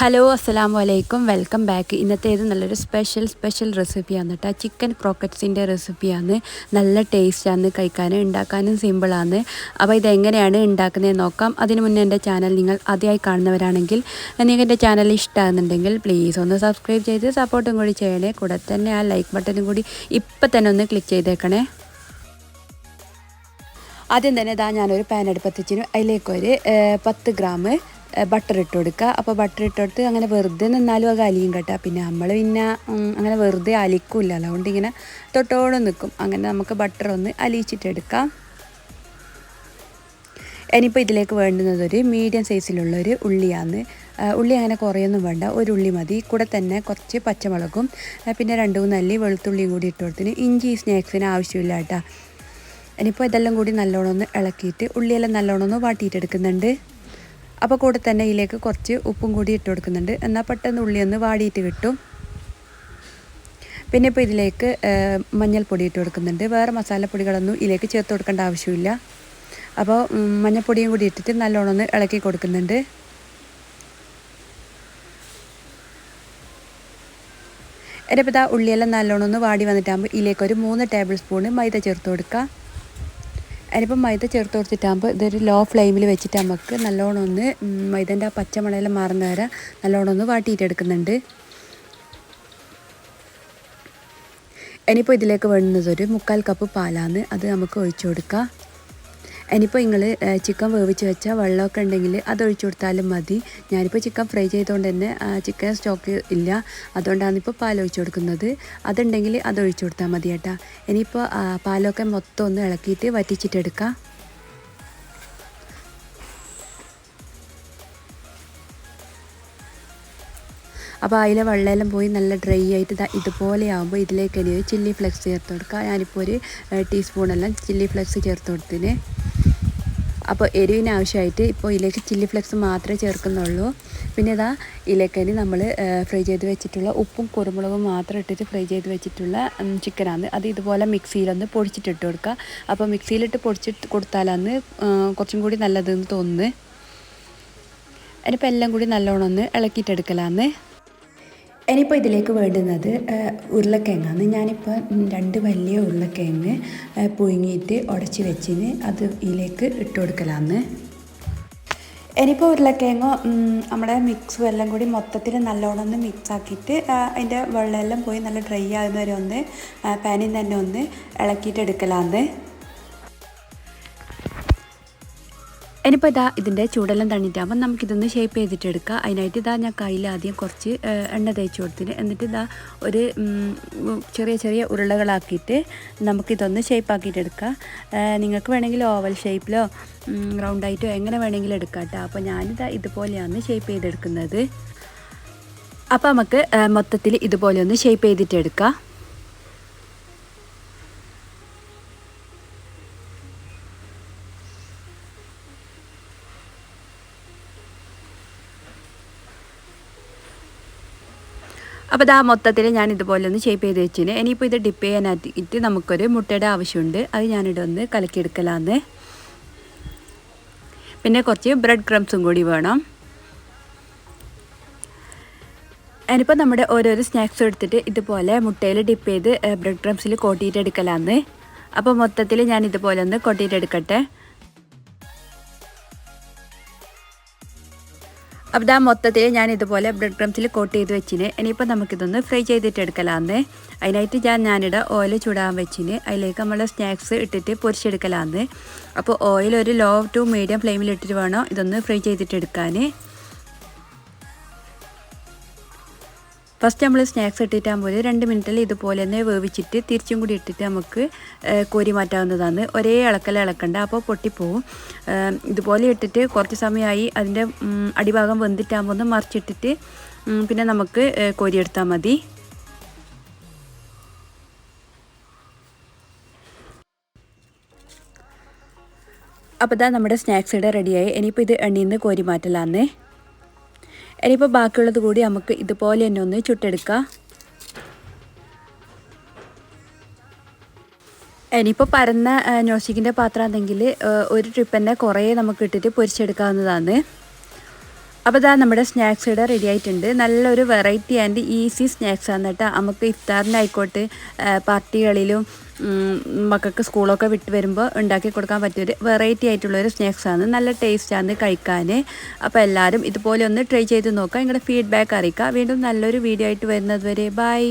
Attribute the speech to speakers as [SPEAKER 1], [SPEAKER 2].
[SPEAKER 1] Hello അസ്സാം വലൈക്കും welcome back ഇന്നത്തേത് നല്ലൊരു സ്പെഷ്യൽ സ്പെഷ്യൽ റെസിപ്പിയാണ് കേട്ടോ ചിക്കൻ ക്രോക്കറ്റ്സിന്റെ റെസിപ്പിയാണ് നല്ല ടേസ്റ്റാണ് കഴിക്കാനും ഉണ്ടാക്കാനും സിമ്പിളാണ് അപ്പോൾ ഇതെങ്ങനെയാണ് ഉണ്ടാക്കുന്നത് നോക്കാം. അതിന് മുന്നേ എന്റെ ചാനൽ നിങ്ങൾ ആദ്യമായി കാണുന്നവരാണെങ്കിൽ നിങ്ങൾക്ക് എന്റെ ചാനൽ ഇഷ്ടമാകുന്നുണ്ടെങ്കിൽ പ്ലീസ് ഒന്ന് സബ്സ്ക്രൈബ് ചെയ്ത് സപ്പോർട്ടും കൂടി ചെയ്യണേ. കൂടെ തന്നെ ആ ലൈക്ക് ബട്ടനും കൂടി ഇപ്പം തന്നെ ഒന്ന് ക്ലിക്ക് ചെയ്തേക്കണേ. ആദ്യം തന്നെ ഇതാ ഞാനൊരു പാൻ അടുപ്പത്തിച്ചിന് അതിലേക്കൊരു പത്ത് ഗ്രാം ബട്ടർ ഇട്ട് കൊടുക്കുക അപ്പോൾ ബട്ടർ ഇട്ട് കൊടുത്ത് അങ്ങനെ വെറുതെ നിന്നാലും അത് അലിയും കേട്ടോ. പിന്നെ നമ്മൾ പിന്നെ അങ്ങനെ വെറുതെ അലിക്കില്ല. അതുകൊണ്ട് ഇങ്ങനെ തൊട്ടോടെ നിൽക്കും അങ്ങനെ നമുക്ക് ബട്ടർ ഒന്ന് അലിയിച്ചിട്ടെടുക്കാം ഇനിയിപ്പോൾ ഇതിലേക്ക് വേണ്ടുന്നത് ഒരു മീഡിയം സൈസിലുള്ളൊരു ഉള്ളിയാണ്. ഉള്ളി അങ്ങനെ കുറേയൊന്നും വേണ്ട. ഒരു ഉള്ളി മതി. കൂടെ തന്നെ കുറച്ച് പച്ചമുളകും പിന്നെ രണ്ട് മൂന്ന് അല്ലി വെളുത്തുള്ളിയും കൂടി ഇട്ട് കൊടുത്തിന്. ഇഞ്ചി സ്നാക്സിന് ആവശ്യമില്ല കേട്ടോ. ഇനിയിപ്പോൾ ഇതെല്ലാം കൂടി നല്ലോണം ഒന്ന് ഇളക്കിയിട്ട് ഉള്ളിയെല്ലാം നല്ലോണം ഒന്ന് വാട്ടിയിട്ടെടുക്കുന്നുണ്ട് അപ്പോൾ കൂടെ തന്നെ ഇതിലേക്ക് കുറച്ച് ഉപ്പും കൂടി ഇട്ട് കൊടുക്കുന്നുണ്ട്. എന്നാൽ പെട്ടെന്ന് ഉള്ളി ഒന്ന് വാടിയിട്ട് കിട്ടും. പിന്നെ ഇപ്പോൾ ഇതിലേക്ക് മഞ്ഞൾപ്പൊടി ഇട്ട് കൊടുക്കുന്നുണ്ട്. വേറെ മസാലപ്പൊടികളൊന്നും ഇതിലേക്ക് ചേർത്ത് കൊടുക്കേണ്ട ആവശ്യമില്ല. അപ്പോൾ മഞ്ഞൾപ്പൊടിയും കൂടി ഇട്ടിട്ട് നല്ലോണം ഒന്ന് ഇളക്കി കൊടുക്കുന്നുണ്ട്. എന്നിപ്പോൾ ഇതാ ഉള്ളിയെല്ലാം നല്ലോണം ഒന്ന് വാടി വന്നിട്ടാകുമ്പോൾ ഇതിലേക്ക് ഒരു മൂന്ന് ടേബിൾ സ്പൂണ് മൈദ ചേർത്ത് കൊടുക്കുക അതിനിപ്പം മൈദ ചേർത്ത് കൊടുത്തിട്ടാകുമ്പോൾ ഇതൊരു ലോ ഫ്ലെയിമിൽ വെച്ചിട്ട് നമുക്ക് നല്ലോണം ഒന്ന് മൈദന്റെ ആ പച്ചമണയെല്ലാം മാറുന്ന വരെ നല്ലോണം ഒന്ന് വാട്ടിയിട്ടെടുക്കുന്നുണ്ട് ഇനിയിപ്പോൾ ഇതിലേക്ക് വേണ്ടുന്നത് ഒരു മുക്കാൽ കപ്പ് പാലാണ് അത് നമുക്ക് ഒഴിച്ചു കൊടുക്കാം. ഇനിയിപ്പോൾ നിങ്ങൾ ചിക്കൻ വേവിച്ച് വെച്ച വെള്ളമൊക്കെ ഉണ്ടെങ്കിൽ അത് ഒഴിച്ചു കൊടുത്താലും മതി. ഞാനിപ്പോൾ ചിക്കൻ ഫ്രൈ ചെയ്തുകൊണ്ട് തന്നെ ചിക്കൻ സ്റ്റോക്ക് ഇല്ല. അതുകൊണ്ടാണ് ഇപ്പോൾ പാൽ ഒഴിച്ചു കൊടുക്കുന്നത്. അതുണ്ടെങ്കിൽ അത് ഒഴിച്ചു കൊടുത്താൽ മതി കേട്ടോ ഇനിയിപ്പോൾ പാലൊക്കെ മൊത്തം ഒന്ന് ഇളക്കിയിട്ട് വറ്റിച്ചിട്ടെടുക്കാം അപ്പോൾ അതിലെ വെള്ളമെല്ലാം പോയി നല്ല ഡ്രൈ ആയിട്ട് ദാ ഇതുപോലെ ആകുമ്പോൾ ഇതിലേക്ക് ഇനി ചില്ലി ഫ്ലെക്സ് ചേർത്ത് കൊടുക്കുക ഞാനിപ്പോൾ ഒരു ടീസ്പൂണെല്ലാം ചില്ലി ഫ്ലെക്സ് ചേർത്ത് കൊടുത്തിന് അപ്പോൾ എരിവിന് ആവശ്യമായിട്ട് ഇപ്പോൾ ഇതിലേക്ക് ചില്ലി ഫ്ലെക്സ് മാത്രമേ ചേർക്കുന്നുള്ളൂ. പിന്നെ ഇതാ ഇലക്കരി നമ്മൾ ഫ്രൈ ചെയ്ത് വെച്ചിട്ടുള്ള ഉപ്പും കുരുമുളകും മാത്രം ഇട്ടിട്ട് ഫ്രൈ ചെയ്ത് വെച്ചിട്ടുള്ള ചിക്കനാണ്. അത് ഇതുപോലെ മിക്സിയിലൊന്ന് പൊടിച്ചിട്ടിട്ട് കൊടുക്കുക. അപ്പോൾ മിക്സിയിലിട്ട് പൊടിച്ചിട്ട് കൊടുത്താലാണ് കുറച്ചും കൂടി നല്ലതെന്ന് തോന്നുന്നത് അതിനിപ്പോൾ എല്ലാം കൂടി നല്ലോണം ഒന്ന് ഇളക്കിയിട്ടെടുക്കലാന്ന്. ഇനിയിപ്പോൾ ഇതിലേക്ക് വേണ്ടുന്നത് ഉരുളക്കിഴങ്ങാണ് ഞാനിപ്പോൾ രണ്ട് വലിയ ഉരുളക്കിഴങ്ങ് പുഴുങ്ങിയിട്ട് ഉടച്ച് വെച്ചിന് അത് ഇതിലേക്ക് ഇട്ട് കൊടുക്കലാന്ന്. ഇനിയിപ്പോൾ ഉരുളക്കിഴങ്ങ് നമ്മുടെ മിക്സും എല്ലാം കൂടി മൊത്തത്തിൽ നല്ലോണം ഒന്ന് മിക്സ് ആക്കിയിട്ട് അതിന്റെ വെള്ളമെല്ലാം പോയി നല്ല ഡ്രൈ ആകുന്നവരെ ഒന്ന് പാനിൽ തന്നെ ഒന്ന് ഇളക്കിയിട്ട് എടുക്കലാന്ന്. ഇനിയിപ്പോൾ ഇതാ ഇതിന്റെ ചൂടെല്ലാം നമുക്ക് നമുക്കിതൊന്ന് ഷേപ്പ് ചെയ്തിട്ട് എടുക്കാം അതിനായിട്ട് ഇതാ ഞാൻ കയ്യിൽ ആദ്യം കുറച്ച് എണ്ണ തേച്ച് കൊടുത്തിന്. എന്നിട്ട് ഇതാ ഒരു ചെറിയ ചെറിയ ഉരുളകളാക്കിയിട്ട് നമുക്കിതൊന്ന് എടുക്കാം നിങ്ങൾക്ക് വേണമെങ്കിൽ ഓവൽ ഷേപ്പിലോ റൗണ്ടായിട്ടോ എങ്ങനെ വേണമെങ്കിലും എടുക്കാം കേട്ടോ അപ്പോൾ ഞാനിതാ ഇതുപോലെയാണ് ഷേപ്പ് ചെയ്തെടുക്കുന്നത്. അപ്പോൾ നമുക്ക് മൊത്തത്തിൽ ഇതുപോലെ ഒന്ന് ഷേപ്പ് ചെയ്തിട്ട് അപ്പോൾ ഇതാ മൊത്തത്തിൽ ഞാൻ ഇതുപോലെ ഒന്ന് ഷേപ്പ് ചെയ്ത് വെച്ചിന്. ഇനിയിപ്പോൾ ഇത് ഡിപ്പ് ചെയ്യാനായിട്ട് നമുക്കൊരു മുട്ടയുടെ ആവശ്യമുണ്ട്. അത് ഞാനിവിടെ ഒന്ന് കലക്കിയെടുക്കലാന്ന്. പിന്നെ കുറച്ച് ബ്രെഡ് ക്രംസും കൂടി വേണം. ഞാനിപ്പോൾ നമ്മുടെ ഓരോരോ സ്നാക്സ് എടുത്തിട്ട് ഇതുപോലെ മുട്ടയിൽ ഡിപ്പ് ചെയ്ത് ബ്രെഡ് ക്രംസിൽ കോട്ടിയിട്ട് എടുക്കലാന്ന്. അപ്പോൾ മൊത്തത്തിൽ ഞാൻ ഇതുപോലെ ഒന്ന് കോട്ടിയിട്ട് അപ്പോൾ ഇതാ മൊത്തത്തിൽ ഞാൻ ഇതുപോലെ ബ്രെഡ് ക്രംസിൽ കോട്ട് ചെയ്ത് വെച്ചിന്. ഇനിയിപ്പോൾ നമുക്കിതൊന്ന് ഫ്രൈ ചെയ്തിട്ട് എടുക്കലാന്ന്. അതിനായിട്ട് ഞാൻ ഞാനിവിടെ ഓയിൽ ചൂടാൻ വെച്ചിന്. അതിലേക്ക് നമ്മൾ സ്നാക്സ് ഇട്ടിട്ട് പൊരിച്ചെടുക്കലാന്ന്. അപ്പോൾ ഓയിൽ ഒരു ലോ ടു മീഡിയം ഫ്ലെയിമിൽ ഇട്ടിട്ട് വേണം ഇതൊന്ന് ഫ്രൈ ചെയ്തിട്ട് എടുക്കാൻ ഫസ്റ്റ് നമ്മൾ സ്നാക്സ് ഇട്ടിട്ടാകുമ്പോൾ രണ്ട് മിനിറ്റിൽ ഇതുപോലെ തന്നെ വേവിച്ചിട്ട് തിരിച്ചും കൂടി ഇട്ടിട്ട് നമുക്ക് കോരി മാറ്റാവുന്നതാണ്. ഒരേ ഇളക്കൽ ഇളക്കണ്ട അപ്പോൾ പൊട്ടിപ്പോവും. ഇതുപോലെ ഇട്ടിട്ട് കുറച്ച് സമയമായി അതിന്റെ അടിഭാഗം വെന്തിട്ടാകുമ്പോൾ ഒന്ന് മറിച്ചിട്ടിട്ട് പിന്നെ നമുക്ക് കോരിയെടുത്താൽ മതി. അപ്പോൾ ഇതാ നമ്മുടെ സ്നാക്സ് ഇവിടെ റെഡിയായി ഇനിയിപ്പോൾ ഇത് എണ്ണയിൽ കോരി മാറ്റലാന്നേ. ഇനിയിപ്പോൾ ബാക്കിയുള്ളത് കൂടി നമുക്ക് ഇതുപോലെ തന്നെ ഒന്ന് ചുട്ടെടുക്കാം. ഇനിയിപ്പോൾ പരന്ന നോസ്റ്റിക്കിന്റെ പാത്രം ആണെങ്കിൽ ഒരു ട്രിപ്പ് തന്നെ കുറേ നമുക്ക് ഇട്ടിട്ട് പൊരിച്ചെടുക്കാവുന്നതാണ്. അപ്പോൾ ഇതാ നമ്മുടെ സ്നാക്സ് ഇവിടെ റെഡി ആയിട്ടുണ്ട്. നല്ലൊരു വെറൈറ്റി ആൻഡ് ഈസി സ്നാക്സ് ആണ് കേട്ടോ. നമുക്ക് ഇഫ്താറിനായിക്കോട്ടെ പാർട്ടികളിലും മക്കൾക്ക് സ്കൂളൊക്കെ വിട്ട് വരുമ്പോൾ ഉണ്ടാക്കി കൊടുക്കാൻ പറ്റിയൊരു വെറൈറ്റി ആയിട്ടുള്ളൊരു സ്നാക്സാണ് നല്ല ടേസ്റ്റാണ് കഴിക്കാൻ അപ്പോൾ എല്ലാവരും ഇതുപോലെ ഒന്ന് ട്രൈ ചെയ്ത് നോക്കുക. നിങ്ങളുടെ ഫീഡ്ബാക്ക് അറിയിക്കുക. വീണ്ടും നല്ലൊരു വീഡിയോ ആയിട്ട് വരുന്നത് വരെ. ബൈ